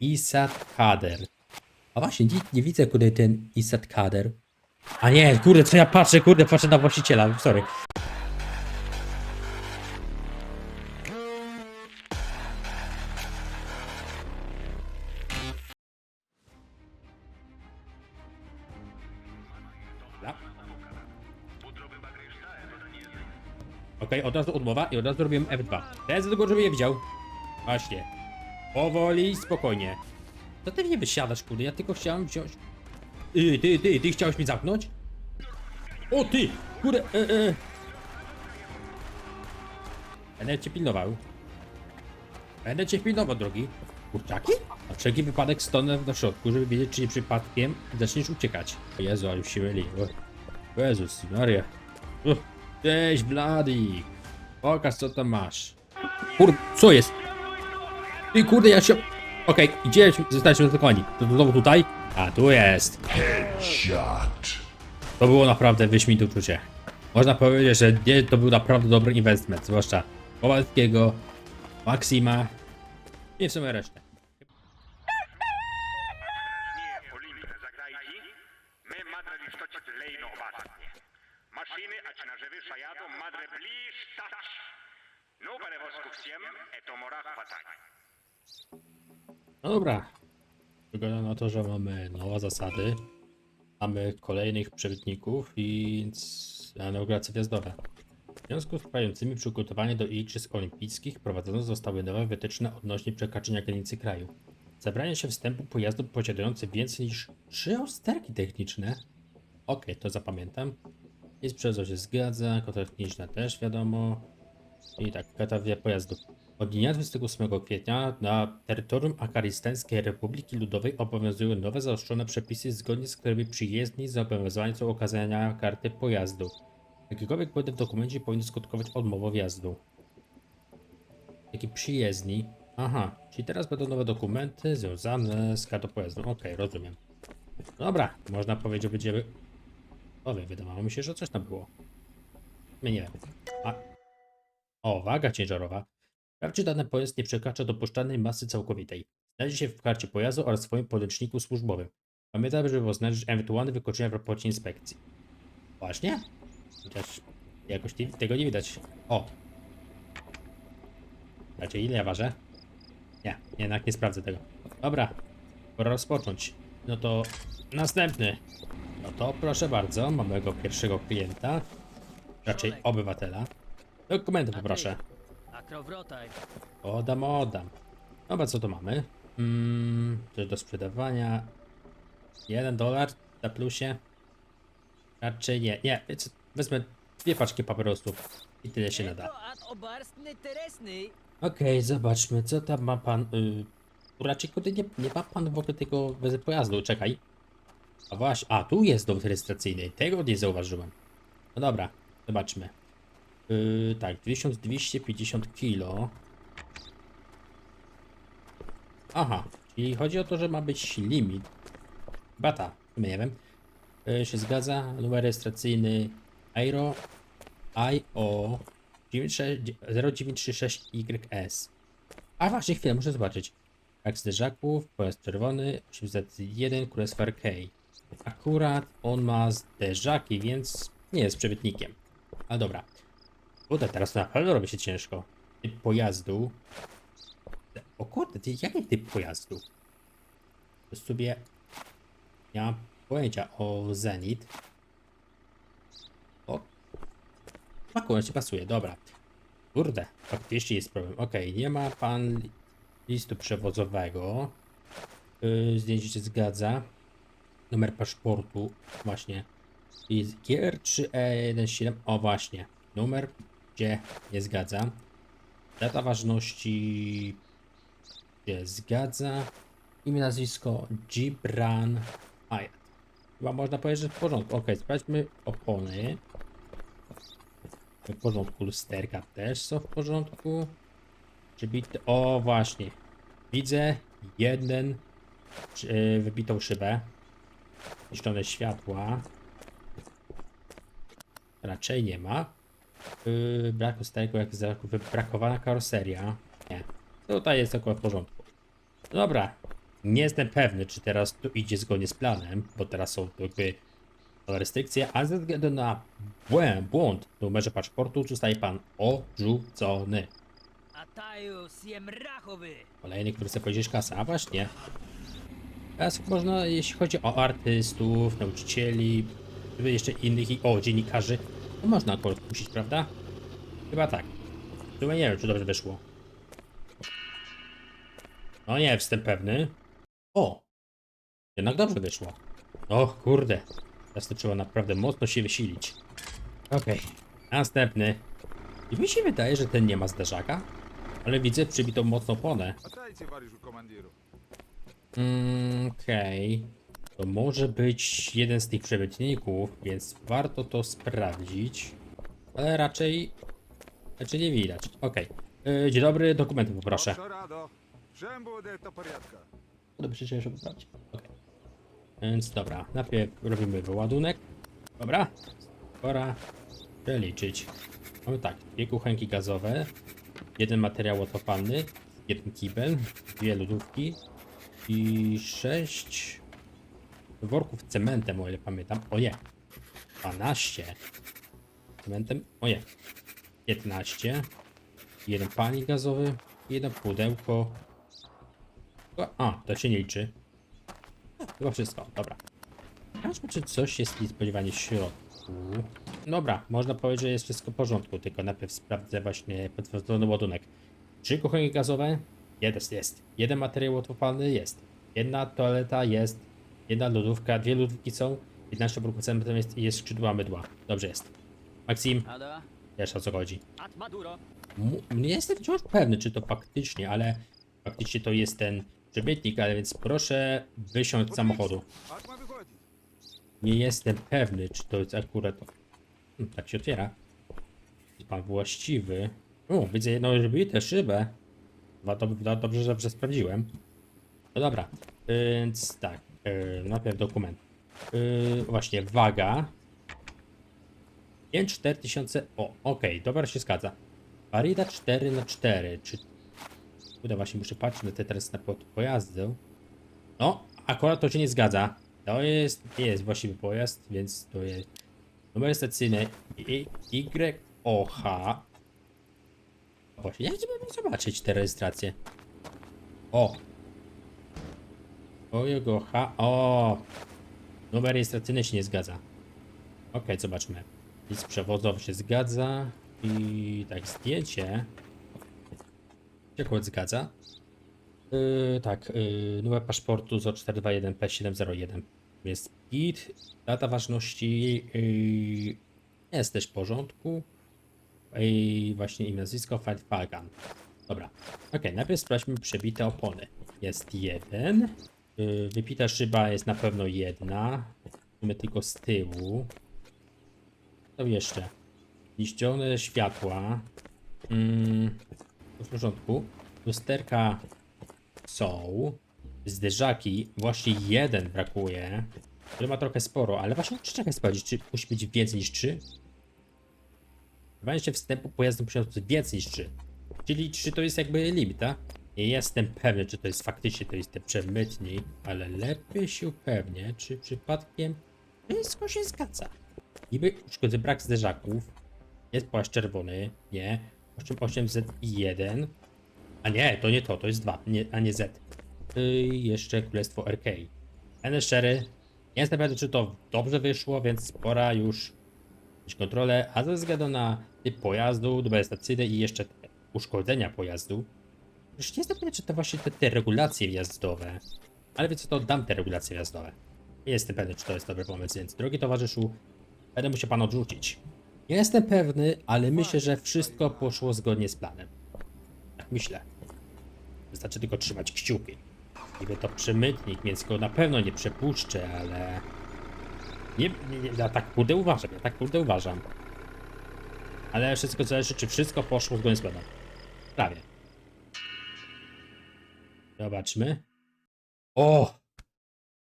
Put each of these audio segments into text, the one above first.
Isat Kader. A właśnie, nie, nie widzę, kurde, ten Isat Kader. A nie, kurde, co ja patrzę, kurde, patrzę na właściciela, sorry. Okej, od razu odmowa i od razu robiłem F2. Teraz do tego, żeby je widział. Właśnie. Powoli, spokojnie. To ty nie wysiadasz, kurde, ja tylko chciałem wziąć... Ty, ty, ty, ty chciałeś mnie zamknąć? O ty! Kurde, e, e. Będę cię pilnował. Będę cię pilnował, drogi. Kurczaki? Na wszelki wypadek stonę na środku, żeby wiedzieć, czy nie przypadkiem zaczniesz uciekać. Jezu, ale już się myli. O Jezus, Maria. Cześć, Blady. Pokaż, co tam masz. Kur... co jest? Ty kurde, ja się... Okej, gdzie zostaliśmy zatkowani? To znowu tutaj? A, tu jest. Shot. To było naprawdę wyśmienite uczucie. Można powiedzieć, że nie, to był naprawdę dobry inwestment, zwłaszcza Kowalskiego, Maksima i w sumie resztę. Не Олімпія заграйки, ми мадре лістоті лейно обасні. Машини, ач наживи шаяду, мадре ближ тач. Ну, перевозку всім, ето мора хватать. no dobra. Wygląda na to, że mamy nowe zasady. Mamy kolejnych przewodników, więc inauguracje wjazdowe. W związku z trwającymi przygotowania do Igrzysk Olimpijskich prowadzone zostały nowe wytyczne odnośnie przekraczania granicy kraju. Zabrania się wstępu pojazdu posiadający więcej niż trzy usterki techniczne. Okej, to zapamiętam. I sprzedaż się zgadza, kota techniczna też wiadomo. I tak, kategoria pojazdów. Od dnia 28 kwietnia na terytorium Afganistańskiej Republiki Ludowej obowiązują nowe zaostrzone przepisy, zgodnie z którymi przyjezdni zobowiązani są okazania karty pojazdu. Jakikolwiek błędy w dokumencie powinny skutkować odmową wjazdu. Jaki przyjezdni? Aha, czyli teraz będą nowe dokumenty związane z kartą pojazdu. Okej, rozumiem. Dobra, można powiedzieć, że będziemy... Owie, wydawało mi się, że coś tam było. My nie wiem. A... O, waga ciężarowa. Sprawdź, czy dany pojazd nie przekracza dopuszczalnej masy całkowitej. Znajdzie się w karcie pojazdu oraz w swoim podręczniku służbowym. Pamiętaj, żeby oznaczyć ewentualne wykroczenia w raporcie inspekcji. Właśnie? Chociaż jakoś tego nie widać. O! Znaczy, ile ja ważę? Nie, jednak nie sprawdzę tego. Dobra, pora rozpocząć. No to następny. No to proszę bardzo, mamy mojego pierwszego klienta. Raczej obywatela. Dokumenty poproszę. Krowrotaj. Oddam, oddam. Dobra, co tu mamy? Mm, coś do sprzedawania. Jeden dolar na plusie. Raczej nie. Nie, wiecie, wezmę dwie paczki papierosów i tyle się nada. To. Okej, zobaczmy, co tam ma pan. Y... tu Raczej kurde nie, nie ma pan w ogóle tego pojazdu, czekaj. A właśnie, a tu jest dowód rejestracyjny, tego nie zauważyłem. No dobra, zobaczmy. Yy, tak, 1250 kilo. Aha, czyli chodzi o to, że ma być limit. Bata, nie wiem. Yy, się zgadza, numer rejestracyjny Aero IO 0936YS. A właśnie, chwilę, muszę zobaczyć. Jak zderzaków, pojazd czerwony, 801 Królestwa RK. Akurat on ma zderzaki, więc nie jest przebytnikiem. Ale dobra. Kurde, teraz to naprawdę robi się ciężko. Typ pojazdu. O kurde, ty, jaki typ pojazdu? To sobie... Nie mam pojęcia o Zenit. O. Akurat się pasuje, dobra. Kurde, faktycznie jest problem. Okej, nie ma pan li- listu przewozowego. Yy, zdjęcie się zgadza. Numer paszportu, właśnie. I GR3E17, o właśnie. Numer się nie zgadza. Data ważności się zgadza. Imię, nazwisko Gibran Ayat. Chyba można powiedzieć, że w porządku. Ok, sprawdźmy opony. W porządku, lusterka też są w porządku. Przybite. O, właśnie. Widzę jeden yy, wybitą szybę. Niszczone światła. Raczej nie ma. Yy, brak lusterka, jak wybrakowana karoseria. Nie. Tutaj jest akurat w porządku. Dobra. Nie jestem pewny, czy teraz to idzie zgodnie z planem, bo teraz są jakby restrykcje, a ze względu na błęd, błąd w numerze paszportu zostaje pan odrzucony. Kolejny, który chce powiedzieć kasę, a właśnie. Teraz można, jeśli chodzi o artystów, nauczycieli, jeszcze innych, i o, dziennikarzy, można odpuścić, prawda? Chyba tak. Chyba nie wiem, czy dobrze wyszło. No nie, jestem pewny. O! Jednak dobrze wyszło. O kurde. Teraz to trzeba naprawdę mocno się wysilić. Okej. Okay. Następny. I mi się wydaje, że ten nie ma zderzaka. Ale widzę przybitą mocno ponę. Mmm, okej. Okay. To może być jeden z tych przebytników, więc warto to sprawdzić. Ale raczej... Raczej nie widać. Okej. Okay. Dzień dobry, dokumenty poproszę. Dobrze, że żeby znać. Okay. Więc dobra, najpierw robimy wyładunek. Dobra, pora przeliczyć. Mamy tak, dwie kuchenki gazowe, jeden materiał odpalny, jeden kibel, dwie lodówki i sześć worków cementem, o ile pamiętam. Oje. 12. Cementem. Oje. 15. Jeden panik gazowy, jedno pudełko a, to się nie liczy. Chyba wszystko, dobra. Zobaczmy, czy coś jest niespodziewanie w środku. Dobra, można powiedzieć, że jest wszystko w porządku, tylko najpierw sprawdzę właśnie potwierdzony ładunek. Trzy kuchenki gazowe? Jest, jest. Jeden materiał łatwopalny? Jest. Jedna toaleta? Jest. Jedna lodówka, dwie lodówki są, 15 bruku centrum jest, jest skrzydła mydła. Dobrze jest. Maxim, wiesz o co chodzi. Nie jestem wciąż pewny, czy to faktycznie, ale faktycznie to jest ten przebytnik, ale więc proszę wysiąść z samochodu. Nie jestem pewny, czy to jest akurat... Hmm, tak się otwiera. Jest pan właściwy. O, widzę jedną rozbitą szybę. Dobrze, dobrze, dobrze sprawdziłem. No dobra, więc tak. Yy, najpierw dokument. Yy, właśnie, waga. 5 4000. O, okej, dobra się zgadza. Parida 4 na 4 Czy. Kurde, właśnie muszę patrzeć na te teraz na pojazdy. No, akurat to się nie zgadza. To jest, nie jest właściwy pojazd, więc to jest numer stacyjny YOH. Właśnie, jak żeby zobaczyć te rejestracje? O! OJH, o! Numer rejestracyjny się nie zgadza. Okej, zobaczmy. List przewozowy się zgadza. I tak, zdjęcie. się zgadza. Yy, tak, yy, numer paszportu z 421P701 jest git. Data ważności yy, jest też w porządku. I właśnie imię, nazwisko, Fight Falcon. Dobra, ok, najpierw sprawdźmy przebite opony. Jest jeden. Yy, wypita szyba jest na pewno jedna. Mamy tylko z tyłu. Co jeszcze? Niszczone światła. Mm, w porządku. Lusterka są. Zderzaki, właśnie jeden brakuje. Który ma trochę sporo, ale właśnie czekać sprawdzić, czy musi być więcej niż 3. Wydaje się wstępu pojazdu musi być więcej niż 3. Czyli 3 to jest jakby limit, tak? Nie jestem pewny, czy to jest faktycznie to jest ten przemytnik, ale lepiej się upewnię, czy przypadkiem wszystko się zgadza. Niby uszkodzę brak zderzaków. Jest płaszcz czerwony, nie. 8801. A nie, to nie to, to jest 2, nie, a nie Z. Yy, jeszcze Królestwo RK. Będę szczery, nie jestem pewny, czy to dobrze wyszło, więc pora już mieć kontrolę, a ze względu na typ pojazdu, numer stacyjny i jeszcze uszkodzenia pojazdu, już nie jestem pewny, czy to właśnie te, te regulacje wjazdowe, ale więc to dam te regulacje wjazdowe. Nie jestem pewny, czy to jest dobry pomysł, więc drogi towarzyszu, będę musiał pan odrzucić. Nie jestem pewny, ale myślę, że wszystko poszło zgodnie z planem. Tak myślę. Wystarczy tylko trzymać kciuki. Niby to przemytnik, więc go na pewno nie przepuszczę, ale... Nie, nie, nie, ja tak kurde uważam, ja tak kurde uważam. Ale wszystko zależy, czy wszystko poszło zgodnie z planem. Prawie. Zobaczmy. O!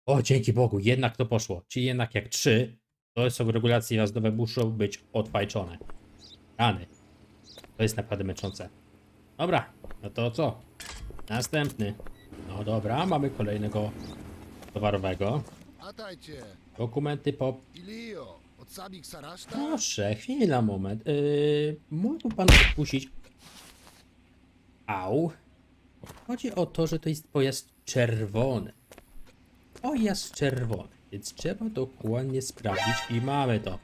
O, dzięki Bogu, jednak to poszło. Czyli jednak jak trzy, to są regulacje jazdowe, muszą być odfajczone. Rany. To jest naprawdę męczące. Dobra, no to co? Następny. No dobra, mamy kolejnego towarowego. Dokumenty po... Proszę, chwila, moment. Yy, mógłby pan odpuścić... Au. Chodzi o to, że to jest pojazd czerwony. Pojazd czerwony, więc trzeba dokładnie sprawdzić i mamy to.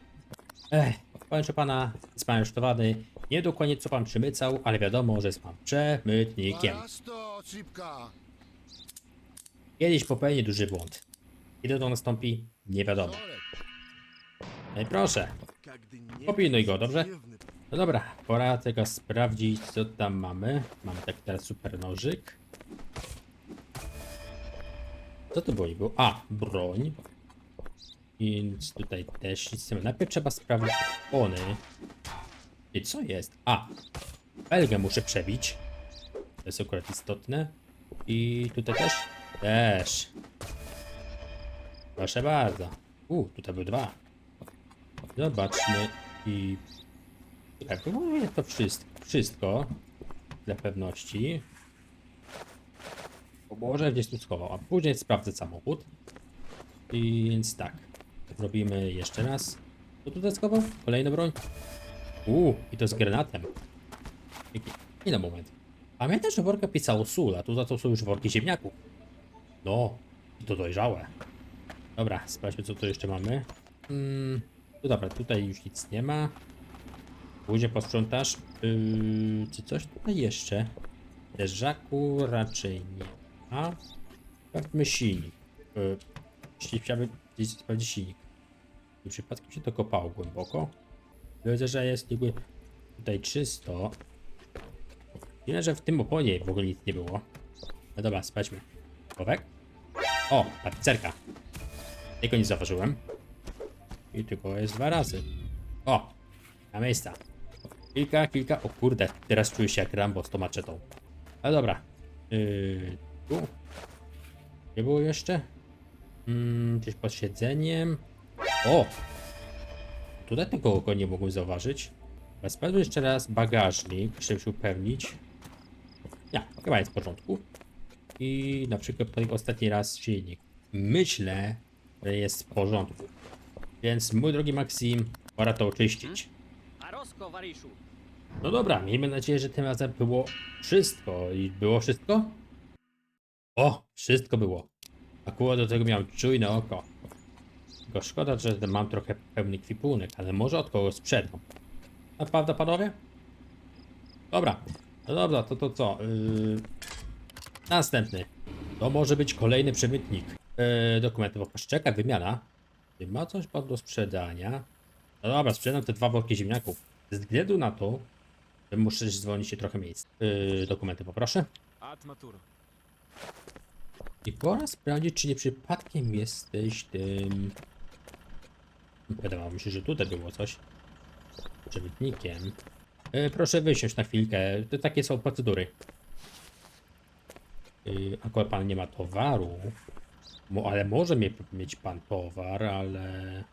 Ech, powiem, że pana jest pan już towany. Nie dokładnie co pan przemycał, ale wiadomo, że jest pan przemytnikiem. Kiedyś popełni duży błąd. Kiedy to nastąpi? Nie wiadomo. No i proszę. Opilnuj go, dobrze? No dobra, pora tego sprawdzić, co tam mamy. Mamy tak teraz super nożyk. Co to było? A, broń. Więc tutaj też nic nie ma. Najpierw trzeba sprawdzić opony. I co jest? A, felgę muszę przebić. To jest akurat istotne. I tutaj też? Też. Proszę bardzo. U, tutaj były dwa. Zobaczmy i... Tak, próbuję to wszystko, wszystko dla pewności. Może gdzieś tu schował, a później sprawdzę samochód. I więc tak, robimy jeszcze raz. Co tutaj schował? Kolejna broń. Uuu, i to z granatem. Nie na moment. Pamiętasz, że worka pisało sól, a tu za to są już worki ziemniaków. No, i to dojrzałe. Dobra, sprawdźmy co tu jeszcze mamy. Mm, no dobra, tutaj już nic nie ma. Później posprzątasz. Yy, czy coś tutaj jeszcze? Leżaku raczej nie ma. Sprawdźmy silnik. Yy, jeśli chciałby gdzieś sprawdzić silnik. I przypadkiem się to kopało głęboko. Widzę, że jest jakby tutaj czysto. Wiem, że w tym oponie w ogóle nic nie było. No dobra, sprawdźmy. Kowek? O, tapicerka. Tego nie zauważyłem. I tylko jest dwa razy. O! Na miejsca. Kilka, kilka. O kurde, teraz czuję się jak Rambo z tą maczetą. Ale dobra. Yy, tu. Nie było jeszcze? Mm, gdzieś pod siedzeniem. O! Tutaj tego go nie mogłem zauważyć. Sprawdzę jeszcze raz bagażnik, żeby się upewnić. Ja, chyba jest w porządku. I na przykład tutaj ostatni raz silnik. Myślę, że jest w porządku. Więc mój drogi Maxim, pora to oczyścić. No dobra, miejmy nadzieję, że tym razem było wszystko. I było wszystko? O, wszystko było. Akurat do tego miałem czujne oko. Tylko szkoda, że mam trochę pełny kwipunek, ale może od kogoś sprzedam. A prawda, panowie? Dobra, no dobra, to to co? Yy... Następny. To może być kolejny przemytnik. Yy, dokumenty, bo czeka wymiana. Czy ma coś pan do sprzedania? No dobra, sprzedam te dwa worki ziemniaków. Ze względu na to, że muszę zwolnić się trochę miejsc. Yy, dokumenty poproszę. I pora sprawdzić, czy nie przypadkiem jesteś tym... Wydawało mi się, że tutaj było coś. Przewodnikiem. Yy, proszę wysiąść na chwilkę. To takie są procedury. Yy, akurat pan nie ma towaru. Mo, ale może mie, mieć pan towar, ale...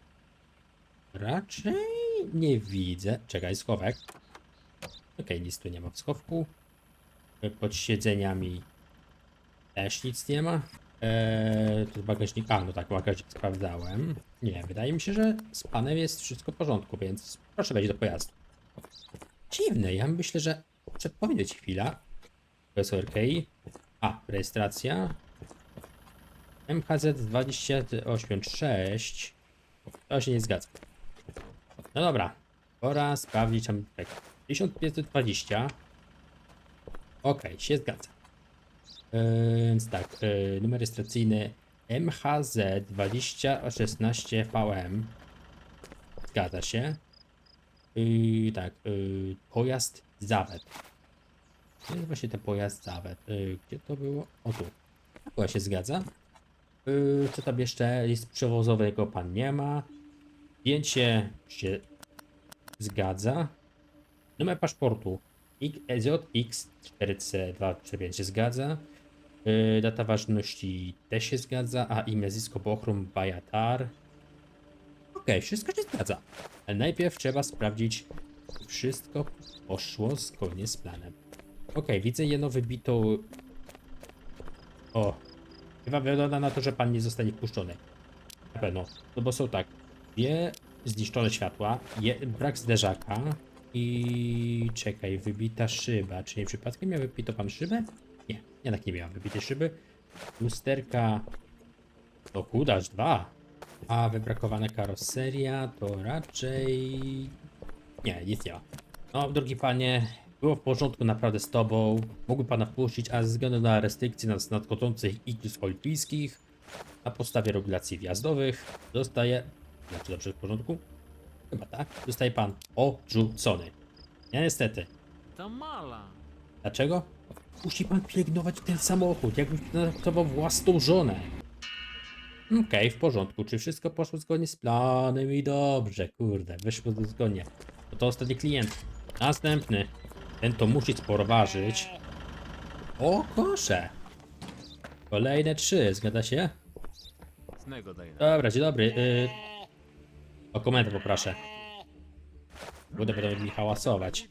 Raczej nie widzę. Czekaj, schowek. Okej, nic tu nie ma w schowku. Yy, Pod siedzeniami też nic nie ma. Eee, to bagażnik. A, no tak, bagażnik sprawdzałem. Nie, wydaje mi się, że z panem jest wszystko w porządku, więc proszę wejść do pojazdu. Dziwne, ja myślę, że. Muszę powiedzieć chwila. Profesor RKI. A, rejestracja. MHZ 286. To się nie zgadza. No dobra, pora sprawdzić tak, 1520. Okej, się zgadza. Yy, Więc tak, yy, numer rejestracyjny MHZ 2016VM. Zgadza się. Yy, tak, yy, pojazd Zawet. Gdzie jest właśnie ten pojazd Zawet? Yy, gdzie to było? O tu. Chyba się zgadza. Yy, co tam jeszcze? List przewozowego pan nie ma. Zdjęcie się zgadza. Numer paszportu ZX4C235 się zgadza. Yy, data ważności też się zgadza, a imię, nazwisko Bochrum Bajatar. Okej, wszystko się zgadza. Ale najpierw trzeba sprawdzić, wszystko poszło zgodnie z planem. Okej, widzę jedną wybitą O, chyba wygląda na to, że pan nie zostanie wpuszczony. Na pewno. No bo są tak. Dwie zniszczone światła, je, brak zderzaka i czekaj, wybita szyba. Czy nie przypadkiem miał wybito pan szybę? Nie, jednak nie miał wybitej szyby. Lusterka to chudaż dwa. A wybrakowana karoseria to raczej... Nie, nic nie ma. No, drogi panie, było w porządku naprawdę z tobą. Mógłby pana wpuścić, a ze względu na restrykcje nadchodzących Igrzysk Olimpijskich na podstawie regulacji wjazdowych zostaje... Znaczy dobrze w porządku? Chyba tak. Zostaje pan odrzucony. Ja niestety. To mala. Dlaczego? Musi pan pielęgnować ten samochód, jakby traktował własną żonę. Okej, w porządku. Czy wszystko poszło zgodnie z planem i dobrze, kurde, wyszło zgodnie. To, to ostatni klient. Następny. Ten to musi sporo ważyć. O, kosze. Kolejne trzy, zgadza się? Dobra, dzień dobry. Y... O poproszę. Będę potem hałasować.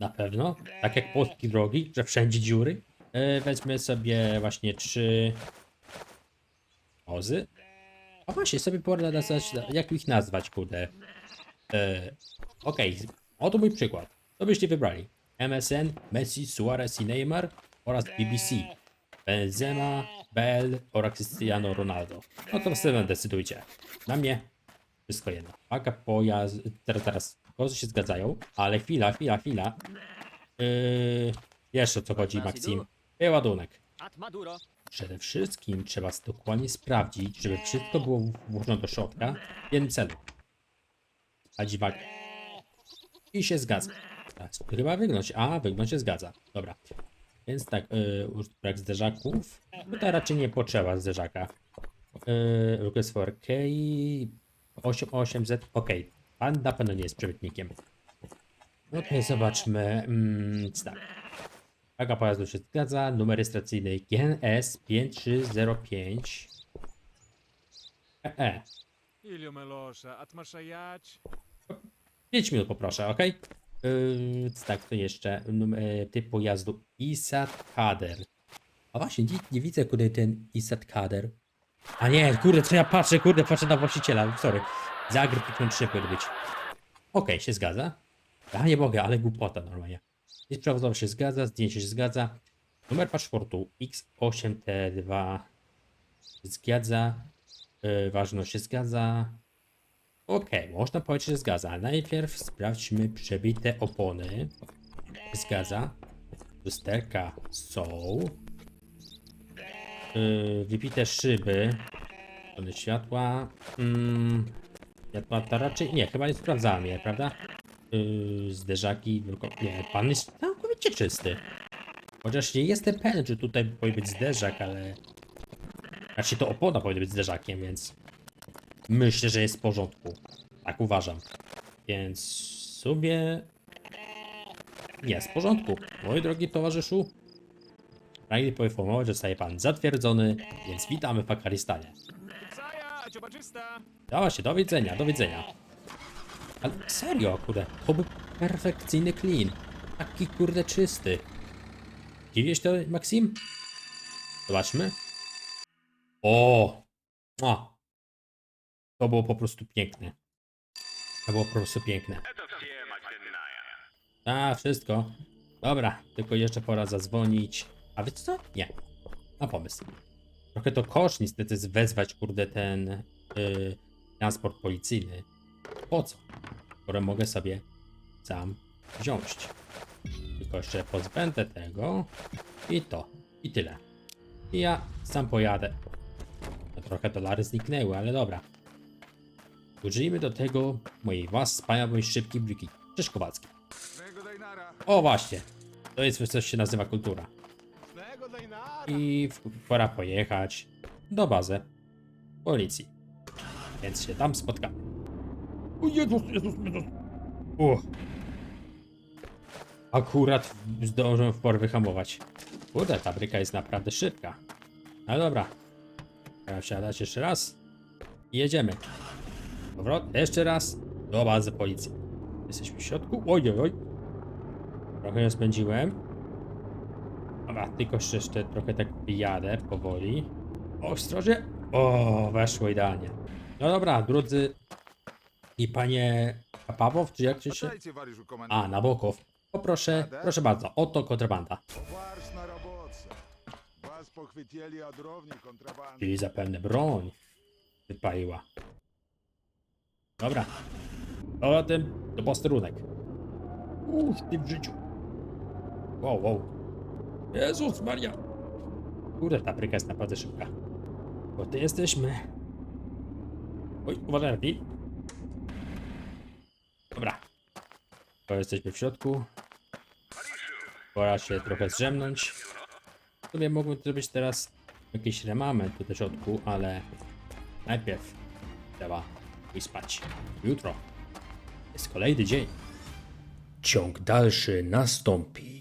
Na pewno. Tak jak polski drogi, że wszędzie dziury. E, Weźmy sobie właśnie trzy ozy. A właśnie, sobie pora nazwać, jak ich nazwać, kurde. Yy, Okej, okay. oto mój przykład. Co byście wybrali? MSN, Messi, Suarez i Neymar oraz BBC. Benzema, Bell oraz Cristiano Ronaldo. No to sobie decydujcie. Na mnie wszystko jedno. Paka pojazd. Teraz, teraz. Kozy się zgadzają, ale chwila, chwila, chwila. Yy, wiesz o co chodzi, Maxim. Ładunek. Przede wszystkim trzeba dokładnie sprawdzić, żeby wszystko było włożone do środka w jednym celu. Sprawdzić wagę. I się zgadza. Chyba wyglądać. A, wygląd się zgadza. Dobra. Więc tak, yy, już brak zderzaków. Tutaj raczej nie potrzeba zderzaka. Yy, request for K 88Z. Ok, pan na pewno nie jest przemytnikiem. Okej, zobaczmy. Mm, tak. Waga pojazdu się zgadza. Numer rejestracyjny GNS 5305. EE. Ilio melosza, atmaszajać. 5 minut poproszę, ok? Yy, tak, to jeszcze. E, typ pojazdu ISAT Kader. A właśnie, nie, nie widzę, kurde, ten ISAT Kader. A nie, kurde, co ja patrzę, kurde, patrzę na właściciela, sorry. Zagrób 53 powinien być. Okej, się zgadza. Ja nie mogę, ale głupota normalnie. I sprawdzono się zgadza, zdjęcie się zgadza. Numer paszportu X8T2 się zgadza. Yy, ważność się zgadza. Okej, można powiedzieć, że zgadza, najpierw sprawdźmy przebite opony. Zgadza. Lusterka są. Yy, wybite szyby. Opony światła. Mm, światła to raczej. Nie, chyba nie sprawdzałem je, prawda? Yy, zderzaki. Nie, pan jest całkowicie czysty. Chociaż nie jestem pewien, czy tutaj powinien być zderzak, ale. Znaczy to opona powinna być zderzakiem, więc. Myślę, że jest w porządku. Tak uważam. Więc sobie. Jest w porządku. Mój drogi towarzyszu. Pragnę poinformować, że zostaje pan zatwierdzony, więc witamy w Pakaristanie. Dała się, do widzenia, do widzenia. Ale serio, kurde, to był perfekcyjny clean. Taki kurde czysty. Dziwisz to, Maxim? Zobaczmy. O! A. To było po prostu piękne. To było po prostu piękne. A, wszystko. Dobra, tylko jeszcze pora zadzwonić. A wiecie co? Nie. Na pomysł. Trochę to kosz niestety jest wezwać, kurde, ten yy, transport policyjny. Po co? Które mogę sobie sam wziąć. Tylko jeszcze pozbędę tego i to. I tyle. I ja sam pojadę. No, trochę dolary zniknęły, ale dobra. Użyjmy do tego mojej was wspaniałej szybkiej bryki. Cześć Kowalski. O właśnie. To jest coś się nazywa kultura. I w- pora pojechać do bazy policji. Więc się tam spotkamy. O Jezus, Jezus, Jezus. Uch. Akurat zdążę w porę wyhamować. Kurde, ta bryka jest naprawdę szybka. No dobra. Trzeba wsiadać jeszcze raz. I jedziemy. Powrot, jeszcze raz do bazy policji. Jesteśmy w środku. Oj, oj, oj. Trochę ją spędziłem. Dobra, tylko jeszcze trochę tak jadę powoli. Ostrożnie. O, weszło idealnie. No dobra, drodzy i panie Pawow, czy jak się... A. Nabokow. Poproszę, proszę bardzo, oto kontrabanda. Czyli zapewne broń wypaliła. Dobra. Potem do posterunek. Uż, ty w życiu. Wow, wow. Jezus Maria. Kurde, ta bryka jest naprawdę szybka. Bo ty jesteśmy. Oj, uważaj, Lepiej. Dobra. To jesteśmy w środku. Pora się trochę zrzemnąć. W sumie mógłbym zrobić teraz jakiś remament tu do środku, ale najpierw trzeba pójść spać. Jutro jest kolejny dzień. Ciąg dalszy nastąpi.